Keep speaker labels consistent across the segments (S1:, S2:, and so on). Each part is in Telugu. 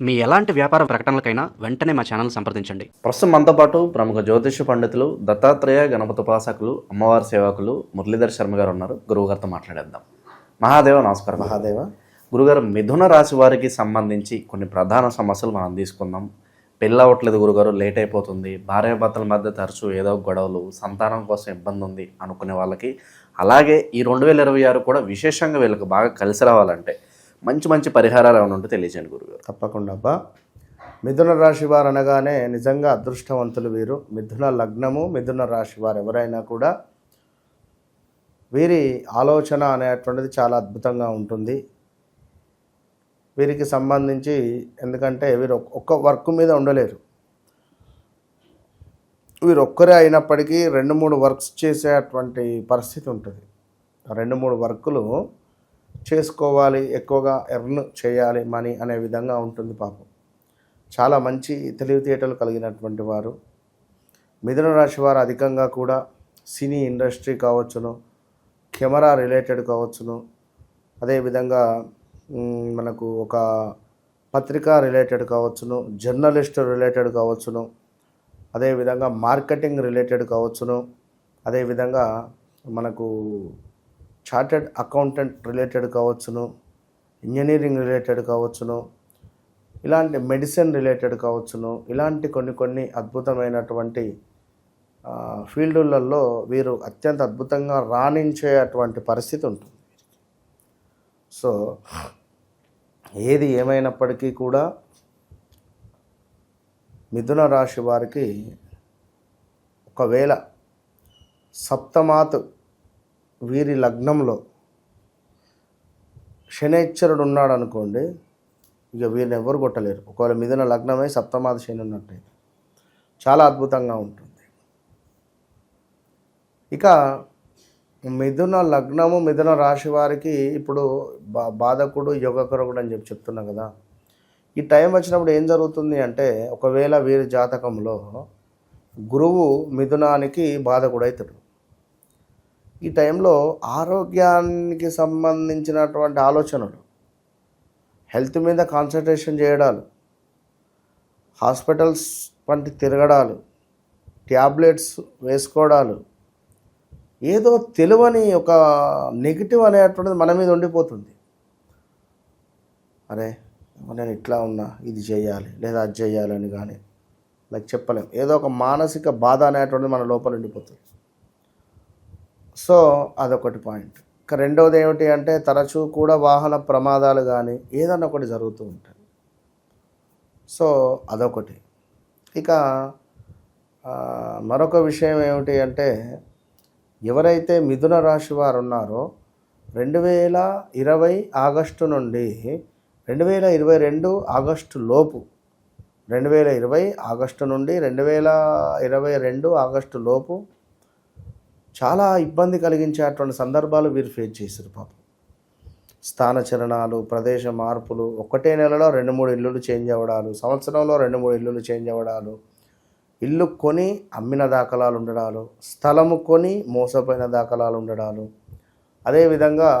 S1: మీ ఎలాంటి వ్యాపార ప్రకటనలకైనా వెంటనే మా ఛానల్ సంప్రదించండి.
S2: ప్రస్తుతం మనతో పాటు ప్రముఖ జ్యోతిష పండితులు దత్తాత్రేయ గణపతి ఉపాసకులు అమ్మవారి సేవకులు మురళీధర్ శర్మ గారు ఉన్నారు. గురువుగారితో మాట్లాడేద్దాం. మహాదేవ నమస్కారం.
S3: మహాదేవ.
S2: గురుగారు మిథున రాశి వారికి సంబంధించి కొన్ని ప్రధాన సమస్యలు మనం తీసుకుందాం. పెళ్ళి అవ్వట్లేదు గురుగారు లేట్ అయిపోతుంది. భార్యాభర్తల మధ్య తరచూ ఏదో ఒక గొడవలు సంతానం కోసం ఇబ్బంది ఉంది అనుకునే వాళ్ళకి. అలాగే ఈ రెండు వేల ఇరవై ఆరు కూడా విశేషంగా వీళ్ళకి బాగా కలిసి రావాలంటే మంచి మంచి పరిహారాలు ఏమైనా ఉంటే తెలియజేయండి గురుగారు.
S3: తప్పకుండా అబ్బా. మిథున రాశి వారు అనగానే నిజంగా అదృష్టవంతులు వీరు. మిథున లగ్నము మిథున రాశి వారు ఎవరైనా కూడా వీరి ఆలోచన అనేటువంటిది చాలా అద్భుతంగా ఉంటుంది. వీరికి సంబంధించి ఎందుకంటే వీరు ఒక్క వర్క్ మీద ఉండలేరు. వీరు ఒక్కరే అయినప్పటికీ రెండు మూడు వర్క్స్ చేసేటువంటి పరిస్థితి ఉంటుంది. రెండు మూడు వర్కులు చేసుకోవాలి ఎక్కువగా ఎర్న్ చేయాలి మనీ అనే విధంగా ఉంటుంది పాపం. చాలా మంచి తెలివితేటలు కలిగినటువంటి వారు. మిథున రాశి వారు అధికంగా కూడా సినీ ఇండస్ట్రీ కావచ్చును కెమెరా రిలేటెడ్ కావచ్చును. అదేవిధంగా మనకు ఒక పత్రికా రిలేటెడ్ కావచ్చును జర్నలిస్ట్ రిలేటెడ్ కావచ్చును. అదేవిధంగా మార్కెటింగ్ రిలేటెడ్ కావచ్చును. అదేవిధంగా మనకు చార్టెడ్ అకౌంటెంట్ రిలేటెడ్ కావచ్చును ఇంజనీరింగ్ రిలేటెడ్ కావచ్చును ఇలాంటి మెడిసిన్ రిలేటెడ్ కావచ్చును ఇలాంటి కొన్ని కొన్ని అద్భుతమైనటువంటి ఫీల్డులలో వీరు అత్యంత అద్భుతంగా రాణించేటువంటి పరిస్థితి ఉంటుంది సో ఏది ఏమైనప్పటికీ కూడా మిథున రాశి వారికి ఒకవేళ సప్తమాత్ వీరి లగ్నంలో శనేశ్వరుడు ఉన్నాడు అనుకోండి ఇక వీరిని ఎవరు కొట్టలేరు. ఒకవేళ మిథున లగ్నమే సప్తమాది శని ఉన్నట్టయితే చాలా అద్భుతంగా ఉంటుంది. ఇక మిథున లగ్నము మిథున రాశి వారికి ఇప్పుడు బా బాధకుడు యోగకరుడు అని చెప్పి చెప్తున్నా కదా. ఈ టైం వచ్చినప్పుడు ఏం జరుగుతుంది అంటే ఒకవేళ వీరి జాతకంలో గురువు మిథునానికి బాధకుడైతాడు. ఈ టైంలో ఆరోగ్యానికి సంబంధించినటువంటి ఆలోచనలు హెల్త్ మీద కాన్సన్ట్రేషన్ చేయడాలు హాస్పిటల్స్ వంటి తిరగడాలు ట్యాబ్లెట్స్ వేసుకోవడాలు ఏదో తెలివని ఒక నెగిటివ్ అనేటువంటిది మన మీద ఉండిపోతుంది. అరే నేను ఇట్లా ఉన్నా ఇది చేయాలి లేదా అది చేయాలని కానీ లైక్ చెప్పలేం. ఏదో ఒక మానసిక బాధ అనేటువంటిది మన లోపల ఉండిపోతుంది. సో అదొకటి పాయింట్. ఇక రెండవది ఏమిటి అంటే తరచూ కూడా వాహన ప్రమాదాలు కానీ ఏదన్నా ఒకటి జరుగుతూ ఉంటాయి. సో అదొకటి. ఇక మరొక విషయం ఏమిటి అంటే ఎవరైతే మిథున రాశి వారు ఉన్నారో రెండు వేల ఇరవై ఆగస్టు నుండి రెండు వేల ఇరవై రెండు ఆగస్టు లోపు రెండు వేల ఇరవై ఆగస్టు నుండి రెండు వేల ఇరవై రెండు ఆగస్టు లోపు చాలా ఇబ్బంది కలిగించేటువంటి సందర్భాలు వీరు ఫేస్ చేశారు పాపం. స్థానచరణాలు ప్రదేశ మార్పులు ఒకటే నెలలో రెండు మూడు ఇల్లులు చేంజ్ అవ్వడాలు సంవత్సరంలో రెండు మూడు ఇల్లులు చేంజ్ అవ్వడాలు ఇల్లు కొని అమ్మిన దాఖలాలు ఉండడాలు స్థలము కొని మోసపోయిన దాఖలాలు ఉండడాలు. అదేవిధంగా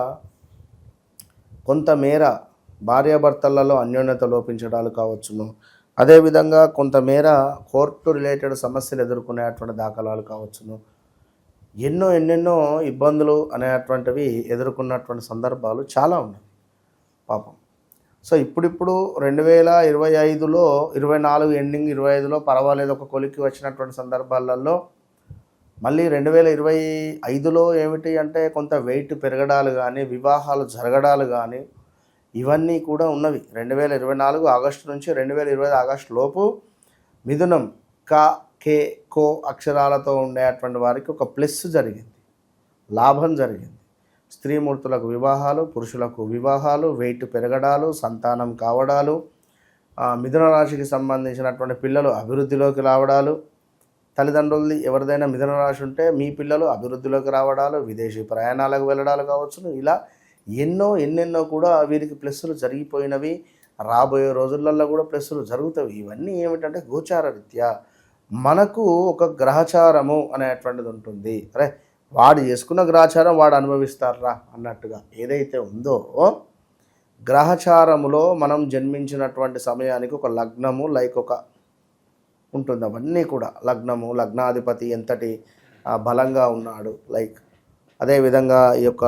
S3: కొంతమేర భార్యాభర్తలలో అన్యోన్యత లోపించడాలు కావచ్చును. అదేవిధంగా కొంతమేర కోర్టు రిలేటెడ్ సమస్యలు ఎదుర్కొనేటువంటి దాఖలాలు కావచ్చును. ఎన్నో ఎన్నెన్నో ఇబ్బందులు అనేటువంటివి ఎదుర్కొన్నటువంటి సందర్భాలు చాలా ఉన్నాయి. పాపం. సో ఇప్పుడిప్పుడు రెండు వేల ఇరవై ఐదులో ఇరవై నాలుగు ఎండింగ్ ఇరవై ఐదులో పర్వాలేదు ఒక కొలిక్కి వచ్చినటువంటి సందర్భాలలో మళ్ళీ రెండు వేల ఇరవై ఐదులో ఏమిటి అంటే కొంత వెయిట్ పెరగడాలు కానీ వివాహాలు జరగడాలు కానీ ఇవన్నీ కూడా ఉన్నవి. రెండు వేల ఇరవై నాలుగు ఆగస్టు నుంచి రెండు వేల ఇరవై ఐదు ఆగస్టు లోపు మిథునం కా కే కో అక్షరాలతో ఉండేటువంటి వారికి ఒక ప్లస్ జరిగింది. లాభం జరిగింది. స్త్రీమూర్తులకు వివాహాలు పురుషులకు వివాహాలు వెయిట్ పెరగడాలు సంతానం కావడాలు మిథున రాశికి సంబంధించినటువంటి పిల్లలు అభివృద్ధిలోకి రావడాలు తల్లిదండ్రులది ఎవరిదైనా మిథున రాశి ఉంటే మీ పిల్లలు అభివృద్ధిలోకి రావడాలు విదేశీ ప్రయాణాలకు వెళ్ళడాలు కావచ్చును. ఇలా ఎన్నో ఎన్నెన్నో కూడా వీరికి ప్లస్సులు జరిగిపోయినవి. రాబోయే రోజులలో కూడా ప్లస్సులు జరుగుతాయి. ఇవన్నీ ఏమిటంటే గోచార రీత్యా మనకు ఒక గ్రహచారము అనేటువంటిది ఉంటుంది. అరే వాడు చేసుకున్న గ్రహచారం వాడు అనుభవిస్తారా అన్నట్టుగా ఏదైతే ఉందో గ్రహచారములో మనం జన్మించినటువంటి సమయానికి ఒక లగ్నము లైక్ ఒక ఉంటుంది. అవన్నీ కూడా లగ్నము లగ్నాధిపతి ఎంతటి బలంగా ఉన్నాడు లైక్ అదేవిధంగా ఈ యొక్క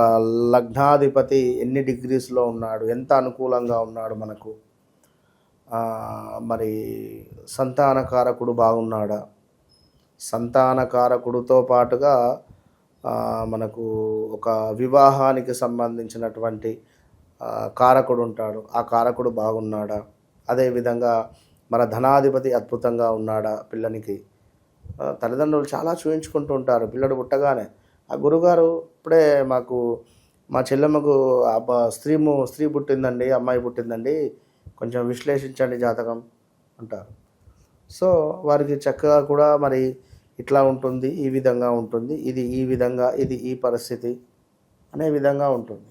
S3: లగ్నాధిపతి ఎన్ని డిగ్రీస్లో ఉన్నాడు ఎంత అనుకూలంగా ఉన్నాడు మనకు. మరి సంతానకారకుడు బాగున్నాడా? సంతానకారకుడితో పాటుగా మనకు ఒక వివాహానికి సంబంధించినటువంటి కారకుడు ఉంటాడు. ఆ కారకుడు బాగున్నాడా? అదేవిధంగా మన ధనాధిపతి అద్భుతంగా ఉన్నాడా పిల్లనికి? తల్లిదండ్రులు చాలా చూయించుకుంటూ ఉంటారు. పిల్లడు పుట్టగానే ఆ గురుగారు ఇప్పుడే మాకు మా చెల్లెమ్మకు స్త్రీ ము- స్త్రీ పుట్టిందండి అమ్మాయి పుట్టిందండి కొంచెం విశ్లేషించండి జాతకం అంటారు. సో వారికి చక్కగా కూడా మరి ఇట్లా ఉంటుంది ఈ విధంగా ఉంటుంది ఇది ఈ విధంగా ఇది ఈ పరిస్థితి అనే విధంగా ఉంటుంది.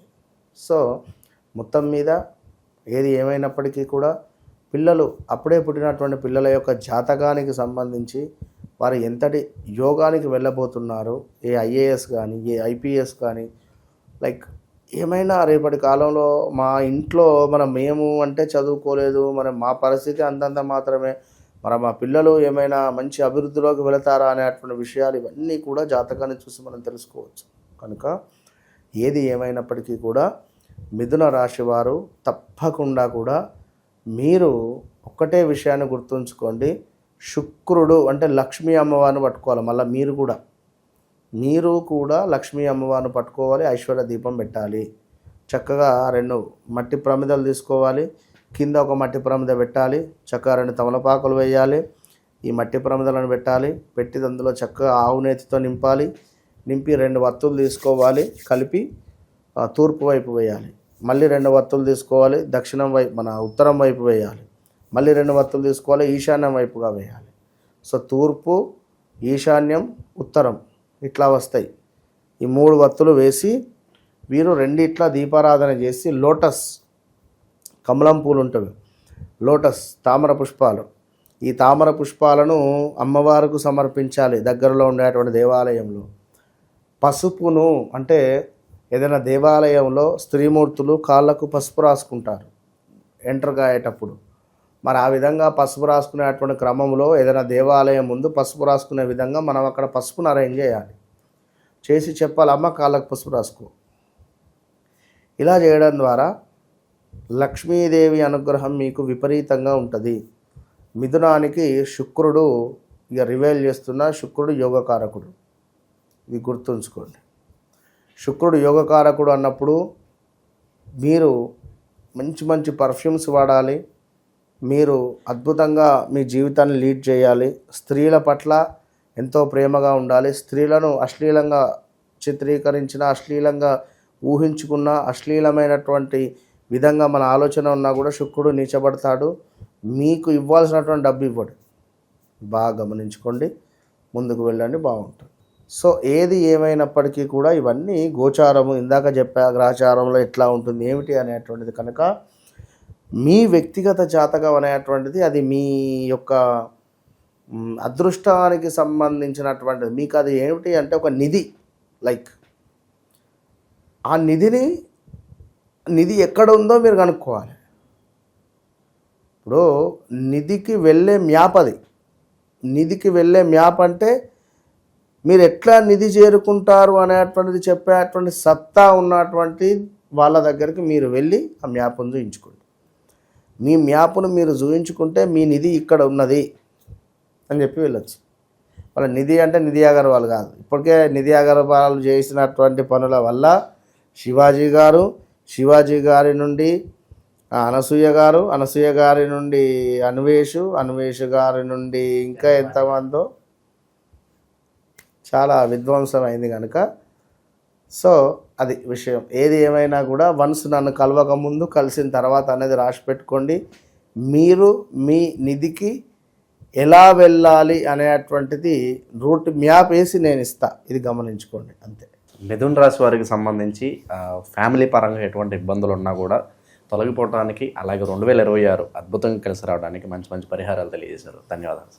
S3: సో మొత్తం మీద ఏది ఏమైనప్పటికీ కూడా పిల్లలు అప్పుడే పుట్టినటువంటి పిల్లల యొక్క జాతకానికి సంబంధించి వారు ఎంతటి యోగానికి వెళ్ళబోతున్నారు ఏ ఐఏఎస్ కానీ ఏ ఐపీఎస్ కానీ లైక్ ఏమైనా రేపటి కాలంలో మా ఇంట్లో మనం మేము అంటే చదువుకోలేదు మనం మా పరిస్థితి అంతంత మాత్రమే మరి మా పిల్లలు ఏమైనా మంచి అభివృద్ధిలోకి వెళతారా అనేటువంటి విషయాలు ఇవన్నీ కూడా జాతకాన్ని చూసి మనం తెలుసుకోవచ్చు. కనుక ఏది ఏమైనప్పటికీ కూడా మిథున రాశి వారు తప్పకుండా కూడా మీరు ఒక్కటే విషయాన్ని గుర్తుంచుకోండి. శుక్రుడు అంటే లక్ష్మీ అమ్మవారిని పట్టుకోవాలి మళ్ళీ మీరు కూడా. మీరు కూడా లక్ష్మీ అమ్మవారిని పట్టుకోవాలి ఐశ్వర్య దీపం పెట్టాలి. చక్కగా రెండు మట్టి ప్రమిదలు తీసుకోవాలి. కింద ఒక మట్టి ప్రమిద పెట్టాలి. చక్కగా రెండు తమలపాకులు వేయాలి. ఈ మట్టి ప్రమిదలను పెట్టాలి. పెట్టి అందులో చక్కగా ఆవు నేతితో నింపాలి. నింపి రెండు వత్తులు తీసుకోవాలి. కలిపి తూర్పు వైపు వేయాలి. మళ్ళీ రెండు వత్తులు తీసుకోవాలి. దక్షిణం వైపు మన ఉత్తరం వైపు వేయాలి. మళ్ళీ రెండు వత్తులు తీసుకోవాలి. ఈశాన్యం వైపుగా వేయాలి. సో తూర్పు ఈశాన్యం ఉత్తరం. ఇట్లా వస్తాయి. ఈ మూడు వత్తులు వేసి వీరు రెండిట్లా దీపారాధన చేసి లోటస్ కమలం పూలు ఉంటుంది లోటస్ తామర పుష్పాలు. ఈ తామర పుష్పాలను అమ్మవారికి సమర్పించాలి దగ్గరలో ఉండేటువంటి దేవాలయంలో. పసుపును అంటే ఏదైనా దేవాలయంలో స్త్రీమూర్తులు కాళ్ళకు పసుపు రాసుకుంటారు ఎంటర్ కాయేటప్పుడు. మరి ఆ విధంగా పసుపు రాసుకునేటువంటి క్రమంలో ఏదైనా దేవాలయం ముందు పసుపు రాసుకునే విధంగా మనం అక్కడ పసుపును అరేంజ్ చేయాలి. చేసి చెప్పాలి అమ్మ కాళ్ళకు పసుపు రాసుకో. ఇలా చేయడం ద్వారా లక్ష్మీదేవి అనుగ్రహం మీకు విపరీతంగా ఉంటుంది. మిథునానికి శుక్రుడు ఇక రివైల్ చేస్తున్న శుక్రుడు యోగకారకుడు. ఇది గుర్తుంచుకోండి. శుక్రుడు యోగకారకుడు అన్నప్పుడు మీరు మంచి మంచి పర్ఫ్యూమ్స్ వాడాలి మీరు అద్భుతంగా మీ జీవితాన్ని లీడ్ చేయాలి. స్త్రీల పట్ల ఎంతో ప్రేమగా ఉండాలి. స్త్రీలను అశ్లీలంగా చిత్రీకరించిన అశ్లీలంగా ఊహించుకున్న అశ్లీలమైనటువంటి విధంగా మన ఆలోచన ఉన్నా కూడా శుక్రుడు నీచబడతాడు. మీకు ఇవ్వాల్సినటువంటి డబ్బు ఇవ్వడు. బాగా గమనించుకోండి. ముందుకు వెళ్ళండి బాగుంటుంది. సో ఏది ఏమైనప్పటికీ కూడా ఇవన్నీ గోచారము. ఇందాక చెప్పా గ్రహచారంలో ఎట్లా ఉంటుంది ఏమిటి అనేటువంటిది కనుక మీ వ్యక్తిగత జాతకం అనేటువంటిది అది మీ యొక్క అదృష్టానికి సంబంధించినటువంటిది. మీకు అది ఏమిటి అంటే ఒక నిధి లైక్ ఆ నిధిని నిధి ఎక్కడ ఉందో మీరు కనుక్కోవాలి. ఇప్పుడు నిధికి వెళ్ళే మ్యాప్ అది. నిధికి వెళ్ళే మ్యాప్ అంటే మీరు ఎట్లా నిధి చేరుకుంటారు అనేటువంటిది చెప్పేటువంటి సత్తా ఉన్నటువంటి వాళ్ళ దగ్గరికి మీరు వెళ్ళి ఆ మ్యాప్ను చూయించుకోండి మీ మ్యాప్ను మీరు చూయించుకుంటే మీ నిధి ఇక్కడ ఉన్నది అని చెప్పి వెళ్ళొచ్చు. వాళ్ళ నిధి అంటే నిధి అగర్వాల్ కాదు. ఇప్పటికే నిధి అగర్వాల్ చేసినటువంటి పనుల వల్ల శివాజీ గారు శివాజీ గారి నుండి అనసూయ గారు అనసూయ గారి నుండి అన్వేషు అన్వేష్ గారి నుండి ఇంకా ఎంతమందో చాలా విధ్వంసం అయింది కనుక సో అది విషయం. ఏది ఏమైనా కూడా వన్స్ నన్ను కలవక ముందు కలిసిన తర్వాత అనేది రాసి పెట్టుకోండి. మీరు మీ నిధికి ఎలా వెళ్ళాలి అనేటువంటిది రూట్ మ్యాప్ వేసి నేను ఇస్తా. ఇది గమనించుకోండి. అంతే.
S2: మిథున్ రాశి వారికి సంబంధించి ఫ్యామిలీ పరంగా ఎటువంటి ఇబ్బందులు ఉన్నా కూడా తొలగిపోవడానికి అలాగే రెండు వేల ఇరవై ఆరు అద్భుతంగా కలిసి రావడానికి మంచి మంచి పరిహారాలు తెలియజేశారు. ధన్యవాదాలు.